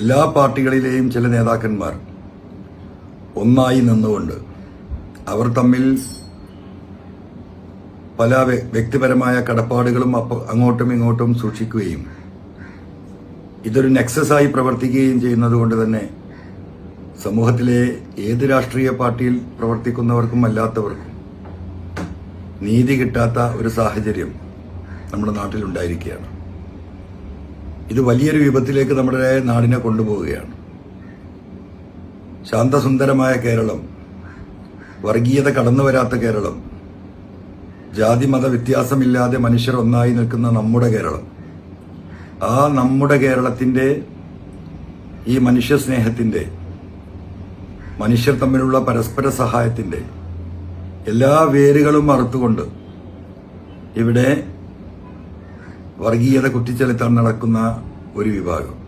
എല്ലാ പാർട്ടികളിലെയും ചില നേതാക്കന്മാർ ഒന്നായി നിന്നുകൊണ്ട് അവർ തമ്മിൽ പല വ്യക്തിപരമായ കടപ്പാടുകളും അങ്ങോട്ടും ഇങ്ങോട്ടും സൂക്ഷിക്കുകയും ഇതൊരു നെക്സസായി പ്രവർത്തിക്കുകയും ചെയ്യുന്നത് കൊണ്ട് തന്നെ സമൂഹത്തിലെ ഏത് രാഷ്ട്രീയ പാർട്ടിയിൽ പ്രവർത്തിക്കുന്നവർക്കും അല്ലാത്തവർക്കും നീതി കിട്ടാത്ത ഒരു സാഹചര്യം നമ്മുടെ നാട്ടിലുണ്ടായിരിക്കുകയാണ്. ഇത് വലിയൊരു വിപത്തിലേക്ക് നമ്മുടെ നാടിനെ കൊണ്ടുപോവുകയാണ്. ശാന്തസുന്ദരമായ കേരളം വർഗീയത കടന്നു വരാത്ത കേരളം ജാതി മത വ്യത്യാസമില്ലാതെ മനുഷ്യർ ഒന്നായി നിൽക്കുന്ന നമ്മുടെ കേരളം. ആ നമ്മുടെ കേരളത്തിന്റെ ഈ മനുഷ്യസ്നേഹത്തിന്റെ മനുഷ്യർ തമ്മിലുള്ള പരസ്പര സഹായത്തിന്റെ എല്ലാ വേരുകളും മറുത്തുകൊണ്ട് ഇവിടെ വർഗീയത കുറ്റിച്ചെലുത്താൻ നടക്കുന്ന ഒരു വിഭാഗം.